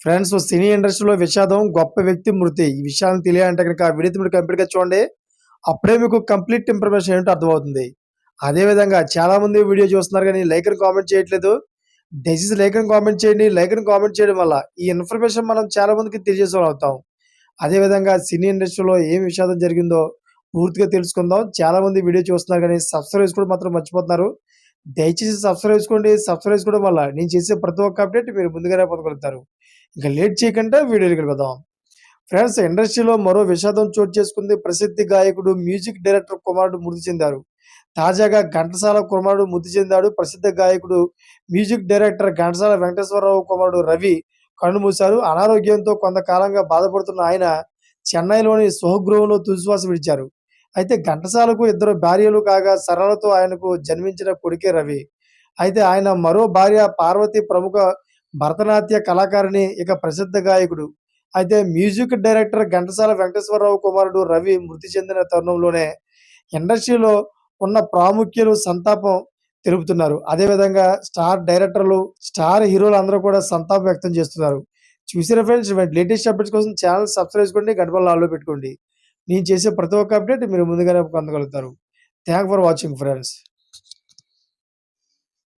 Friends సినీ ఇండస్ట్రీలో విషాదం గొప్ప వ్యక్తి మృతి. ఈ విషయాన్ని తెలియాలంటే కనుక ఆ వీడియో మీరు కంప్లీట్గా చూడండి. అప్పుడే మీకు కంప్లీట్ ఇన్ఫర్మేషన్ ఏంటో అర్థమవుతుంది. అదేవిధంగా చాలా మంది వీడియో చూస్తున్నారు కానీ లైక్ అని కామెంట్ చేయట్లేదు. దయచేసి లైక్ అని కామెంట్ చేయండి. లైక్ అని కామెంట్ చేయడం వల్ల ఈ ఇన్ఫర్మేషన్ మనం చాలా మందికి తెలియజేసే అవుతాం. అదేవిధంగా సినీ ఇండస్ట్రీలో ఏం విషాదం జరిగిందో పూర్తిగా తెలుసుకుందాం. చాలా మంది వీడియో చూస్తున్నారు కానీ సబ్స్క్రైబ్ చేసుకోవడం మాత్రం మర్చిపోతున్నారు. దయచేసి సబ్స్క్రైబ్ చేసుకోండి. సబ్స్క్రైబ్ చేసుకోవడం వల్ల నేను చేసే ప్రతి ఒక్క అప్డేట్ మీరు ముందుగానే పొందగలుగుతారు. ఇంకా లేట్ చేయకుండా వీడియోకి వెళ్దాం ఫ్రెండ్స్ ఇండస్ట్రీలో మరో విషాదం చోటు చేసుకుంది ప్రసిద్ధి గాయకుడు మ్యూజిక్ డైరెక్టర్ కుమారుడు మృతి చెందారు. తాజాగా ఘంటసాల కుమారుడు మృతి చెందాడు. ప్రసిద్ధ గాయకుడు మ్యూజిక్ డైరెక్టర్ ఘంటసాల వెంకటేశ్వరరావు కుమారుడు రవి కన్నుమూశారు అనారోగ్యంతో కొంతకాలంగా బాధపడుతున్న ఆయన చెన్నైలోని స్వహగృహంలో తుదిశ్వాస విడిచారు. అయితే ఘంటసాలకు ఇద్దరు భార్యలు కాగా సరళతో ఆయనకు జన్మించిన కొడుకే రవి. అయితే ఆయన మరో భార్య పార్వతి ప్రముఖ భరతనాట్య కళాకారిణి ఇక ప్రసిద్ధ గాయకుడు. అయితే మ్యూజిక్ డైరెక్టర్ ఘంటసాల వెంకటేశ్వరరావు కుమారుడు రవి మృతి చెందిన తరుణంలోనే ఇండస్ట్రీలో ఉన్న ప్రాముఖ్యులు సంతాపం తెలుపుతున్నారు. అదేవిధంగా స్టార్ డైరెక్టర్లు స్టార్ హీరోలు అందరూ కూడా సంతాపం వ్యక్తం చేస్తున్నారు. చూసిన ఫ్రెండ్స్ లేటెస్ట్ అప్డేట్స్ కోసం ఛానల్ సబ్స్క్రైబ్ చేసుకోండి గంటల ఆల్లో పెట్టుకోండి. నేను చేసే ప్రతి ఒక్క అప్డేట్ మీరు ముందుగానే పొందగలుగుతారు. Thank for watching friends